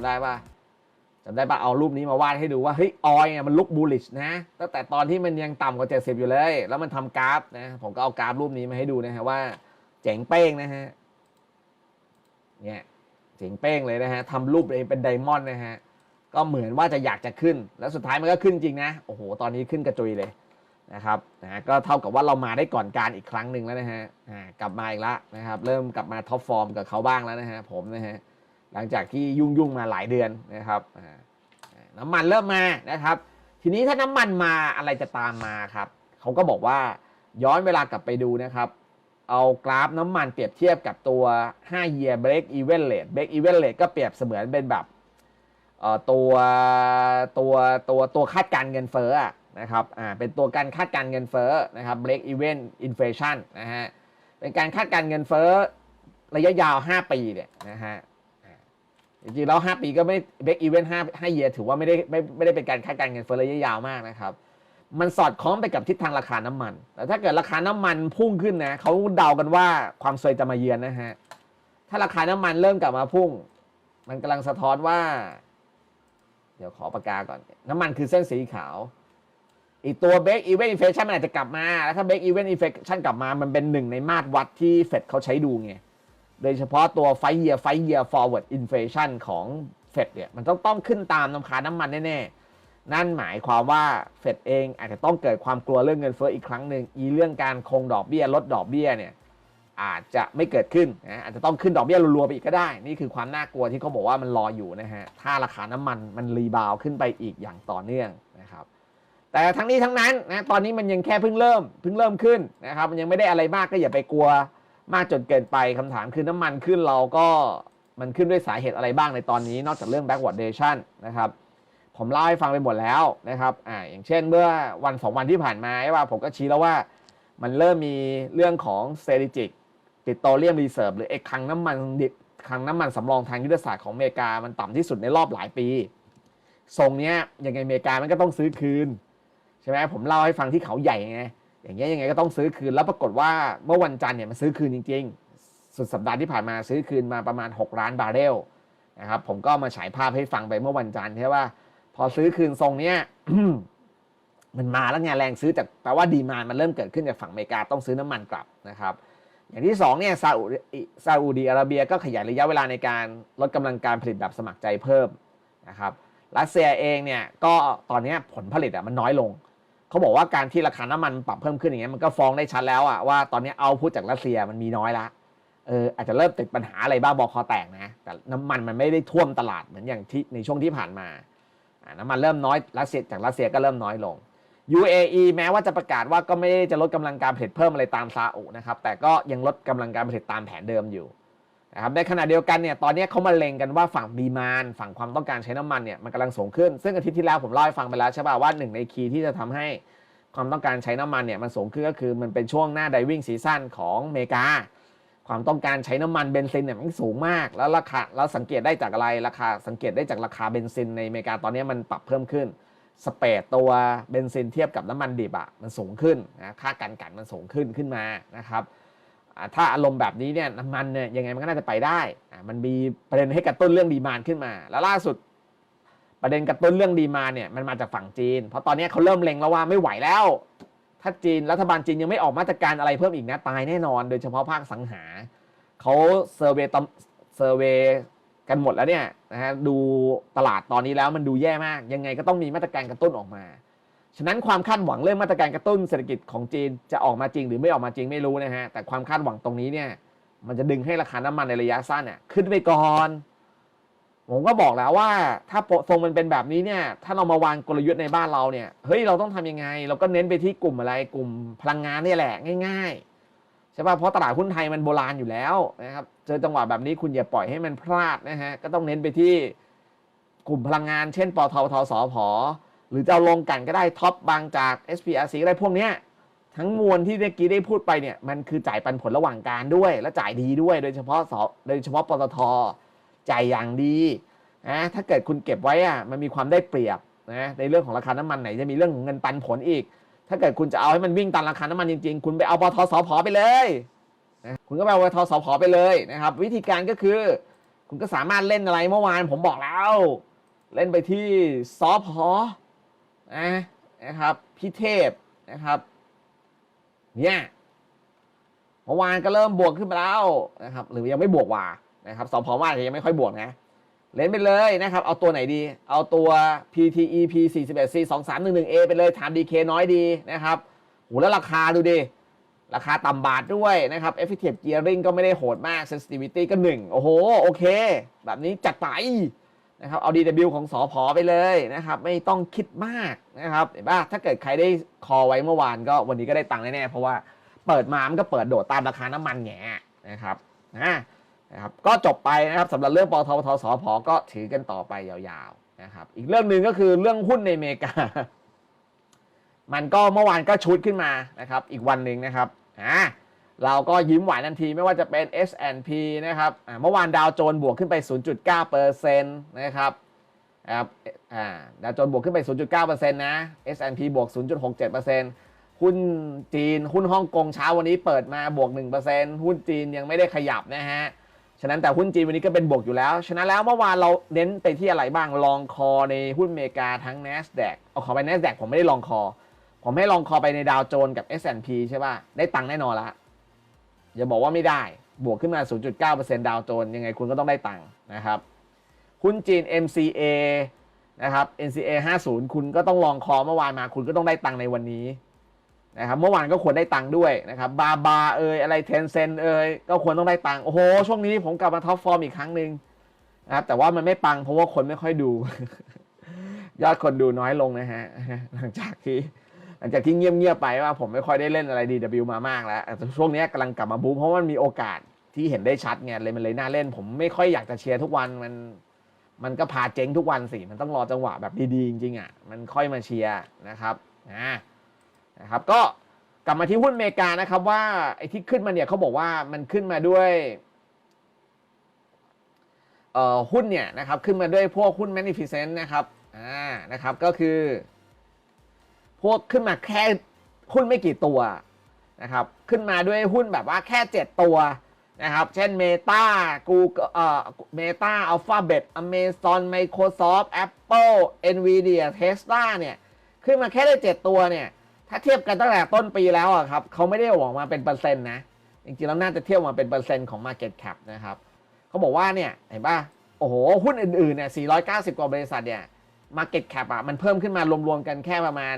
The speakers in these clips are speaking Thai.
ำได้ป่ะจำได้ป่ะเอารูปนี้มาวาดให้ดูว่าเฮ้ยออยเนี่ยมันลุกบูลลิชนะตั้งแต่ตอนที่มันยังต่ำกว่า 70 อยู่เลย แล้วมันทำกราฟนะผมก็เอากราฟรูปนี้มาให้ดูนะฮะว่าเจ๋งเป้งนะฮะเนี่ยเจ๋งเป้งเลยนะฮะทำรูปเองเป็นไดมอนด์นะฮะก็เหมือนว่าจะอยากจะขึ้น แล้วสุดท้ายมันก็ขึ้นจริงนะโอ้โหตอนนี้ขึ้นกระจุยเลยนะครับนะก็เท่ากับว่าเรามาได้ก่อนการอีกครั้งหนึ่งแล้วนะฮะกลับมาอีกแล้วนะครับ เริ่มกลับมาท็อปฟอร์มกับเขาบ้างแล้วนะฮะผมนะฮะ หลังจากที่ยุ่งยุ่งมาหลายเดือนนะครับน้ำมันเริ่มมานะครับ ทีนี้ถ้าน้ำมันมาอะไรจะตามมาครับเขาก็บอกว่าย้อนเวลากลับไปดูนะครับ เอากราฟน้ำมันเปรียบเทียบกับตัว 5 year break even rate break even rate ก็เปรียบเสมือนเป็นแบบตัวตัวตัวตัวคาดการเงินเฟ้อนะครับอ่าเป็นตัวการคาดการเงินเฟ้อนะครับ break even inflation นะฮะเป็นการคาดการเงินเฟ้อระยะยาว 5 ปีเนี่ยนะฮะ จริงๆแล้ว5ปีก็ไม่ break even 5 5 year ถือว่าไม่ได้ไม่ไม่ได้เป็นการคาดการณ์เงินเฟ้อระยะยาวมากนะครับมันสอดคล้องไปกับทิศทางราคาน้ำมันแต่ถ้าเกิดราคาน้ำมันพุ่งขึ้นนะเขาเดากันว่าความซวยจะมาเยือนนะฮะถ้าราคาน้ำมันเริ่มกลับมาพุ่ง มันกำลังสะท้อนว่า เดี๋ยวขอปากกาก่อน น้ำมันคือเส้นสีขาว อีกตัว break even inflation มันอาจจะกลับมา แล้วถ้า break even inflation กลับมามันเป็นหนึ่งในมาตรวัดที่เฟดเขาใช้ดูไง โดยเฉพาะตัว five year five year forward inflation ของเฟดเนี่ยมันต้องต้องขึ้นตามน้ำคาน้ำมันแน่ๆ นั่นหมายความว่าเฟดเองอาจจะต้องเกิดความกลัวเรื่องเงินเฟ้ออีกครั้งหนึ่งอีเรื่องการคงดอกเบี้ยลดดอกเบี้ยเนี่ยอาจจะไม่เกิดขึ้นนะอาจจะต้องขึ้นดอกเบี้ยรัวๆไปอีกก็ได้ นี่คือความน่ากลัวที่เขาบอกว่ามันรออยู่นะฮะถ้าราคาน้ำมันมันรีบาวขึ้นไปอีกอย่างต่อเนื่องนะครับแต่ทั้งนี้ทั้งนั้นนะตอนนี้มันยังแค่เพิ่งเริ่มเพิ่งเริ่มขึ้นนะครับมันยังไม่ได้อะไรมากก็อย่าไปกลัว มากจนเกินไปคำถามคือน้ำมันขึ้นเราก็มันขึ้นด้วยสาเหตุอะไรบ้างในตอนนี้ นอกจากเรื่อง backwardation นะครับ ผมเล่าให้ฟังไปหมดแล้วนะครับอ่าอย่างเช่นเมื่อวันสองวันที่ผ่านมาใช่ป่ะผมก็ชี้แล้วว่ามันเริ่มมีเรื่องของ strategic petroleum reserve หรือไอ้คลังน้ำมันดิบคลังน้ำมันสำรองทางยุทธศาสตร์ของอเมริกามันต่ำที่สุดในรอบหลายปีทรงเนี้ยยังไงอเมริกามันก็ต้องซื้อคืน ใช่ไหมผมเล่าให้ฟังที่เขาใหญ่ไง อย่างเงี้ยยังไงก็ต้องซื้อคืนแล้วปรากฏว่าเมื่อวันจันทร์เนี่ยมันซื้อคืนจริง ๆ สุดสัปดาห์ที่ผ่านมาซื้อคืนมาประมาณ 6 ล้านบาร์เรลนะครับผมก็มาฉายภาพให้ฟังไปเมื่อวันจันทร์ใช่ว่า พอซื้อคืนทรงเนี้ยมันมาแล้วไงแรงซื้อจากแปลว่าดีมานมันเริ่มเกิดขึ้นจากฝั่งอเมริกาต้องซื้อน้ำมันกลับนะครับ อย่างที่สองเนี่ยซาอุดิซาอุดีอาระเบียก็ขยายระยะเวลาในการลดกำลังการผลิตแบบสมัครใจเพิ่มนะครับรัสเซียเองเนี่ยก็ตอนนี้ผลผลิตอะมันน้อยลง เขาบอกว่าการที่ราคาน้ำมันปรับเพิ่มขึ้นอย่างเงี้ยมันก็ฟ้องได้ชัดแล้วอะว่าตอนนี้เอาพูดจากรัสเซียมันมีน้อยละเอออาจจะเริ่มติดปัญหาอะไรบ้างบอคอแตกนะ แต่น้ำมันมันไม่ได้ท่วมตลาดเหมือนอย่างที่ในช่วงที่ผ่านมาน้ำมันเริ่มน้อยรัสเซียจากรัสเซียก็เริ่มน้อยลง UAE แม้ว่าจะประกาศว่าก็ไม่ได้จะลดกำลังการผลิตเพิ่มอะไรตามซาอุนะครับแต่ก็ยังลดกำลังการผลิตตามแผนเดิมอยู่ นะครับในขณะเดียวกันเนี่ยตอนนี้เขามาเล็งกันว่าฝั่งดีมานฝั่งความต้องการใช้น้ำมันเนี่ยมันกำลังสูงขึ้น ซึ่งอาทิตย์ที่แล้วผมเล่าให้ฟังไปแล้วใช่ป่ะว่าหนึ่งในคีย์ที่จะทำให้ความต้องการใช้น้ำมันเนี่ยมันสูงขึ้นก็คือมันเป็นช่วงหน้าไดวิ่งซีซั่นของอเมริกา ความต้องการใช้น้ำมันเบนซินเนี่ยมันสูงมาก แล้วราคาเราสังเกตได้จากอะไรราคาสังเกตได้จากราคาเบนซินในอเมริกาตอนนี้มันปรับเพิ่มขึ้นสเปรดตัวเบนซินเทียบกับน้ำมันดิบอะมันสูงขึ้นนะค่าการกันมันสูงขึ้นขึ้นมานะครับ ถ้าอารมณ์แบบนี้เนี่ยน้ำมันเนี่ยยังไงมันก็น่าจะไปได้ มันมีประเด็นให้กระตุ้นเรื่องดีมานขึ้นมา แล้วล่าสุด ประเด็นกระตุ้นเรื่องดีมานเนี่ยมันมาจากฝั่งจีน เพราะตอนนี้เขาเริ่มเล็งแล้วว่าไม่ไหวแล้ว ถ้าจีนรัฐบาลจีนยังไม่ออกมาตรการอะไรเพิ่มอีกนะตายแน่นอน โดยเฉพาะภาคสังหาเขาเซอร์เวย์เซอร์เวย์กันหมดแล้วเนี่ยนะฮะดูตลาดตอนนี้แล้วมันดูแย่มาก ยังไงก็ต้องมีมาตรการกระตุ้นออกมา ฉะนั้นความคาดหวังเรื่องมาตรการกระตุ้นเศรษฐกิจของจีนจะออกมาจริงหรือไม่ออกมาจริงไม่รู้นะฮะ แต่ความคาดหวังตรงนี้เนี่ย มันจะดึงให้ราคาน้ำมันในระยะสั้นเนี่ยขึ้นไปก่อน ผมก็บอกแล้วว่า ถ้าทรงมันเป็นแบบนี้เนี่ย ถ้าเรามาวางกลยุทธ์ในบ้านเราเนี่ย เฮ้ยเราต้องทำยังไง เราก็เน้นไปที่กลุ่มอะไรกลุ่มพลังงานนี่แหละง่ายๆใช่ป่ะเพราะตลาดหุ้นไทยมันโบราณอยู่แล้วนะครับเจอจังหวะแบบนี้คุณอย่าปล่อยให้มันพลาดนะฮะก็ต้องเน้นไปที่กลุ่มพลังงาน เช่นปตททสพ หรือจะเอาลงกันก็ได้ท็อปบางจาก SPRC ก็ได้พวกเนี้ยทั้งมวลที่เมื่อกี้ได้พูดไปเนี่ยมันคือจ่ายปันผลระหว่างการด้วย และจ่ายดีด้วย โดยเฉพาะสโดยเฉพาะปตทจ่ายอย่างดีนะถ้าเกิดคุณเก็บไว้อะมันมีความได้เปรียบนะในเรื่องของราคาน้ำมันไหนจะมีเรื่องของเงินปันผลอีก ถ้าเกิดคุณจะเอาให้มันวิ่งตามราคาน้ำมันจริงๆ คุณไปเอาปตทสพไปเลยนะคุณก็ไปเอาปตทสพไปเลยนะครับ วิธีการก็คือ คุณก็สามารถเล่นอะไรเมื่อวานผมบอกแล้ว เล่นไปที่ซอพ นะนะครับพี่เทพนะครับเนี่ยเมื่อวานก็เริ่มบวกขึ้นมาแล้วนะครับ หรือยังไม่บวกว่านะครับสพว่าจะยังไม่ค่อยบวกนะเล่นไปเลยนะครับ เอาตัวไหนดี เอาตัว PTEP 41 C 2 3 1 1 A ไปเลยถาม DK น้อยดีนะครับโหแล้วราคาดูดิ ราคาต่ำบาทด้วยนะครับ Effective Gearing ก็ไม่ได้โหดมาก Sensitivity ก็1โอ้โห โอเค แบบนี้จัดไป นะครับเอา DW ของสอพอไปเลยนะครับ ไม่ต้องคิดมากนะครับเห็นป่ะถ้าเกิดใครได้คอไว้เมื่อวานก็วันนี้ก็ได้ตังค์แน่ๆเพราะว่าเปิดมามันก็เปิดโดดตามราคาน้ำมันแง่นะครับนะนะครับก็จบไปนะครับสำหรับเรื่องปตทปทสอพอก็ถือกันต่อไปยาวๆนะครับอีกเรื่องหนึ่งก็คือเรื่องหุ้นในอเมริกา มันก็เมื่อวานก็ชุดขึ้นมานะครับ อีกวันหนึ่งนะครับอ่า เราก็ยิ้มหวานทันทีไม่ว่าจะเป็น S&P นะครับเมื่อวานดาวโจนบวกขึ้นไป 0.9%นะครับครับดาวโจนบวกขึ้นไป 0.9%นะ S&P บวก 0.67%หุ้นจีน หุ้นฮ่องกงเช้าวันนี้เปิดมาบวก 1%หุ้นจีนยังไม่ได้ขยับนะฮะ ฉะนั้นแต่หุ้นจีนวันนี้ก็เป็นบวกอยู่แล้ว ฉะนั้นแล้วเมื่อวานเราเน้นไปที่อะไรบ้าง ลองคอในหุ้นอเมริกาทั้ง NASDAQ เอาขอไป NASDAQ ผมไม่ได้ลองคอ ผมให้ลองคอไปในดาวโจนกับ S&P ใช่ป่ะ ได้ตังค์แน่นอนละ อย่าบอกว่าไม่ได้ บวกขึ้นมา 0.9%ดาวโจนยังไงคุณก็ต้องได้ตังค์นะครับหุ้นจีน MCA นะครับ NCA 50 คุณก็ต้องลองคอเมื่อวานมา คุณก็ต้องได้ตังค์ในวันนี้นะครับเมื่อวานก็ควรได้ตังค์ด้วยนะครับบาบาเอยอะไรเทนเซนเอยก็ควรต้องได้ตังค์โอ้โห ช่วงนี้ผมกลับมาท็อปฟอร์มอีกครั้งหนึ่งนะครับแต่ว่ามันไม่ปังเพราะว่าคนไม่ค่อยดู ยอดคนดูน้อยลงนะฮะหลังจากที่ หลังจากที่เงียบๆไปว่าผมไม่ค่อยได้เล่นอะไร DW มามากแล้วแต่ช่วงนี้กำลังกลับมาบูมเพราะมันมีโอกาสที่เห็นได้ชัดไงเลยมันเลยน่าเล่น ผมไม่ค่อยอยากจะเชียร์ทุกวันมันมันก็พาเจ๊งทุกวันสิ มันต้องรอจังหวะแบบดีๆจริงๆอะ มันค่อยมาเชียร์นะครับนะนะครับก็กลับมาที่หุ้นอเมริกานะครับว่าไอ้ที่ขึ้นมาเนี่ยเขาบอกว่ามันขึ้นมาด้วยเอ่อหุ้นเนี่ยนะครับขึ้นมาด้วยพวกหุ้น Magnificent นะครับอ่านะครับก็คือ พวกขึ้นมาแค่หุ้นไม่กี่ตัวนะครับขึ้นมาด้วยหุ้นแบบว่าแค่ 7 ตัวนะครับ เช่น Meta Google เอ่อ Meta Alphabet Amazon Microsoft Apple Nvidia Tesla เนี่ย ขึ้นมาแค่ได้ 7 ตัวเนี่ย ถ้าเทียบกันตั้งแต่ต้นปีแล้วอะครับเขาไม่ได้บอกมาเป็นเปอร์เซ็นต์นะ จริงๆ แล้วน่าจะเทียบมาเป็นเปอร์เซ็นต์ของ Market Cap นะครับเขาบอกว่าเนี่ย เห็นป่ะ โอ้โห หุ้นอื่นๆเนี่ย 490 กว่าบริษัทเนี่ย Market Cap อะมันเพิ่มขึ้นมารวมๆกันแค่ประมาณ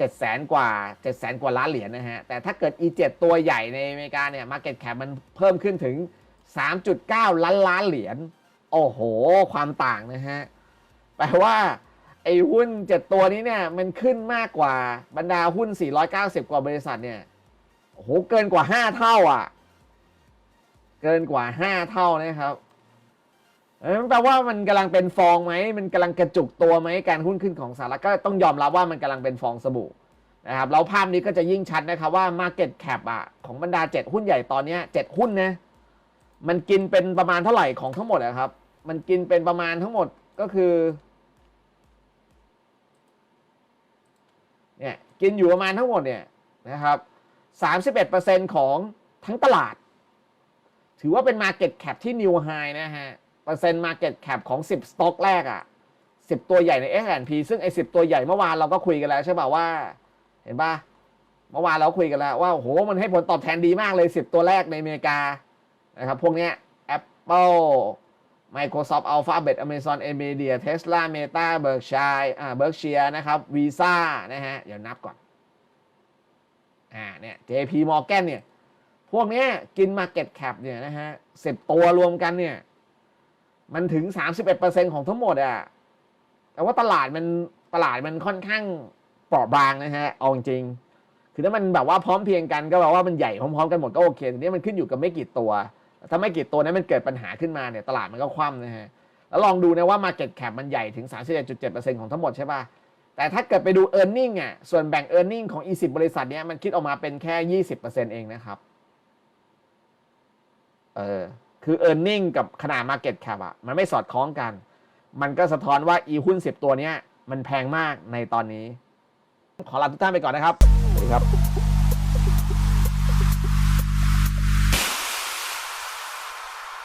7 0 0 0 0กว่า7 0 0 0 0กว่าล้านเหรียญนะฮะ แต่ถ้าเกิด E7 ตัวใหญ่ในอเมริกาเนี่ย Market Cap มันเพิ่มขึ้นถึง 3.9 ล้านล้านเหรียญ โอ้โห ความต่างนะฮะ แปลว่า ไอ้หุ้น 7 ตัวนี้เนี่ย มันขึ้นมากกว่าบรรดาหุ้น 490 กว่าบริษัทเนี่ย โอ้โห เกินกว่า 5 เท่าอะ เกินกว่า 5 เท่านะครับ เออแปลว่ามันกำลังเป็นฟองไหมมันกำลังกระจุกตัวไหมการหุ้นขึ้นของสหรัฐก็ต้องยอมรับว่ามันกำลังเป็นฟองสบู่นะครับแล้วภาพนี้ก็จะยิ่งชัดนะครับว่า Market Cap อะของบรรดา 7 หุ้นใหญ่ตอนนี้7หุ้นนะมันกินเป็นประมาณเท่าไหร่ของทั้งหมดอะครับ มันกินเป็นประมาณทั้งหมดก็คือเนี่ยกินอยู่ประมาณทั้งหมดเนี่ยนะครับ31%ของทั้งตลาด ถือว่าเป็น Market Cap ที่ New High นะฮะ เปอร์เซ็นต์ Market Cap ของ 10 สต็อกแรกอะ่ะ 10 ตัวใหญ่ใน S&P ซึ่งไอ้10 ตัวใหญ่เมื่อวานเราก็คุยกันแล้วใช่ป่าว่า เห็นป่ะ เมื่อวานเราคุยกันแล้วว่า โอ้โห มันให้ผลตอบแทนดีมากเลย 10 ตัวแรกในอเมริกา นะครับ พวกเนี้ย Apple Microsoft Alphabet Amazon Nvidia Tesla Meta Berkshire อ่า Berkshire นะครับ Visa นะฮะ เดี๋ยวนับก่อน อ่า เนี่ย JP Morgan เนี่ย พวกเนี้ยกิน Market Cap เนี่ยนะฮะสิบตัวรวมกันเนี่ย มันถึง 31%ของทั้งหมดอะแต่ว่าตลาดมันตลาดมันค่อนข้างเปราะบางนะฮะเอาจริง คือถ้ามันแบบว่าพร้อมเพียงกันก็แปลว่ามันใหญ่พร้อมๆกันหมดก็โอเคทีนี้มันขึ้นอยู่กับไม่กี่ตัว ถ้าไม่กี่ตัวนั้นมันเกิดปัญหาขึ้นมาเนี่ยตลาดมันก็คว่ำนะฮะ แล้วลองดูนะว่า Market Cap มันใหญ่ถึง 31.7%ของทั้งหมดใช่ป่ะ แต่ถ้าเกิดไปดู e a r n i n g อะ ส่วนแบ่ง e a r n i n g ของ E10 บริษัทเนี้ยมันคิดออกมาเป็นแค่ 20%เองนะครับ เออ คือ e a r n i n g กับขนาด Market Cap อะมันไม่สอดคล้องกัน มันก็สะท้อนว่าอีหุ้น 10 ตัวเนี้ยมันแพงมากในตอนนี้ ขอลาทุกท่านไปก่อนนะครับ สวัสดีครับ